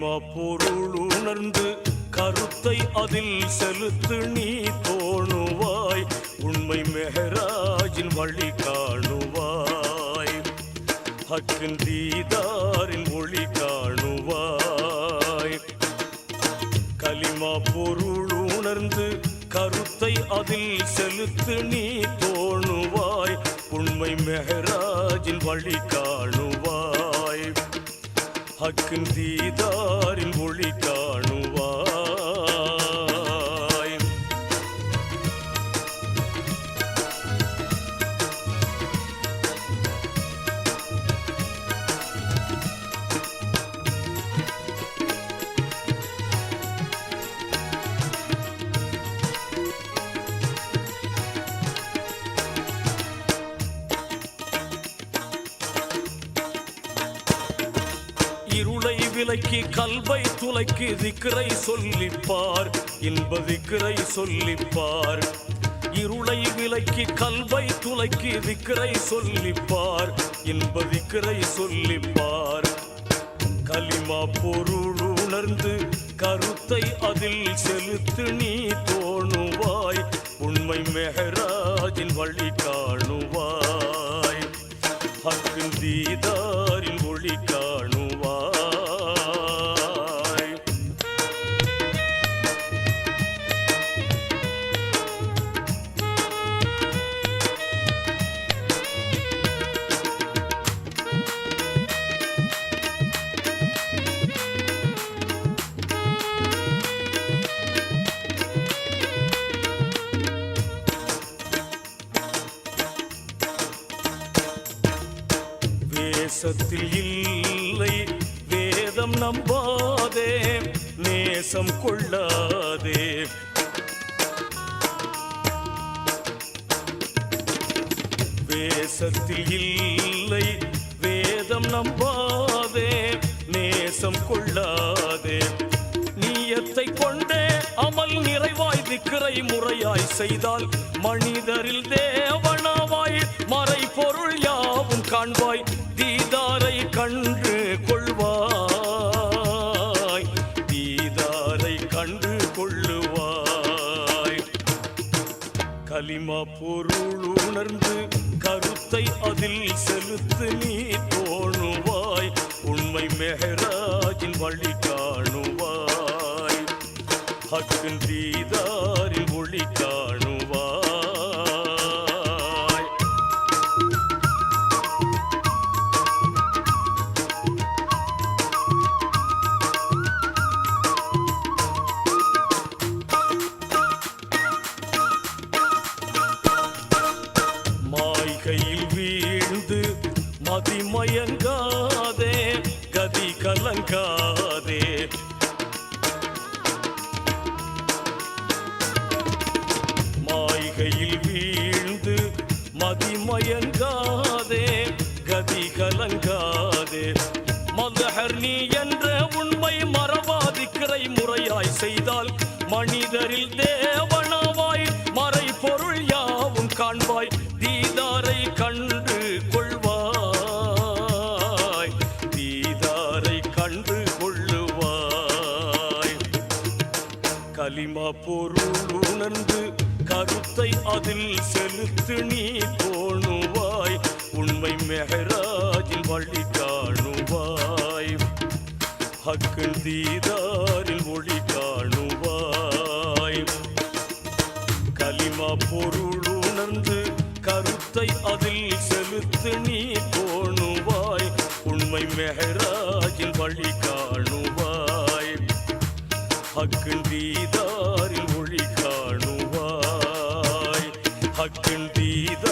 களிமா பொருள் உணர்ந்து கருத்தை அதில் செலுத்து நீ தோணுவாய் உண்மை மெஹராஜின் வழி காணுவாய். ஹக்கின் தீதாரின் மொழி காணுவாய். கலிமா பொருள் உணர்ந்து கருத்தை அதில் செலுத்து நீ தோணுவாய் உண்மை மெஹராஜின் வழி காணுவாய். ஹக்கின் தீதாரின் இலைக்கு கல்வை துளைக்கு திக்கரை சொல்லிப்பார். இன்ப திக்கரை சொல்லிப்பார். இருளை விலைக்கு கல்வை துளைக்கு திக்கரை சொல்லிப்பார். இன்ப திக்கரை சொல்லிப்பார். கலிமா பொருள் உணர்ந்து கருத்தை அதில் செலுத்து நீ தோணுவாய். உண்மை மெஹராஜின் வழி காணுவாய். ஹக்கின் தீதாரின் வேசத்தில் இல்லை வேதம் நம்பாதே நேசம் கொள்ளாதே. வேசத்தில் இல்லை வேதம் நம்பாதே நேசம் கொள்ளாதே. நீயத்தை கொண்டே திக்கரை முறையாய் செய்தால் மனிதரில் தேவனாவாய் மறை பொருள் யாவும் காண்பாய். தீதாரை கண்டு கொள்வாய். தீதாரை கண்டு கொள்ளுவாய். கலிமா பொருள் உணர்ந்து கருத்தை அதில் செலுத்து நீ தோணுவாய் உண்மை மெஹராஜின் வழிகாடு ஹக்கின் தீதாரின் ஒளி காணுவாய். மாய்கையில் வீழ்ந்து மதிமயங்காதே கதி கலங்காதே காண்பாய் தீதாரை கண்டு கொள்வாய். தீதாரை கண்டு கொள்ளுவாய். கலிமா பொருள் உணர்ந்து கருத்தை அதில் செலுத்து நீ போணுவாய். உண்மை மெஹராஜில் வழி காணுவாய். ஹக்கு தீதாரில் ஒளி காணுவாய். கலிமா பொருள் உணர்ந்து கருத்தை அதில் செலுத்து நீ போணுவாய். உண்மை மெஹராஜில் வழி காணுவாய். ஹக்கின் தீதாரில் ஒளி காணுவாய். ஹக்கின் தீதாரில்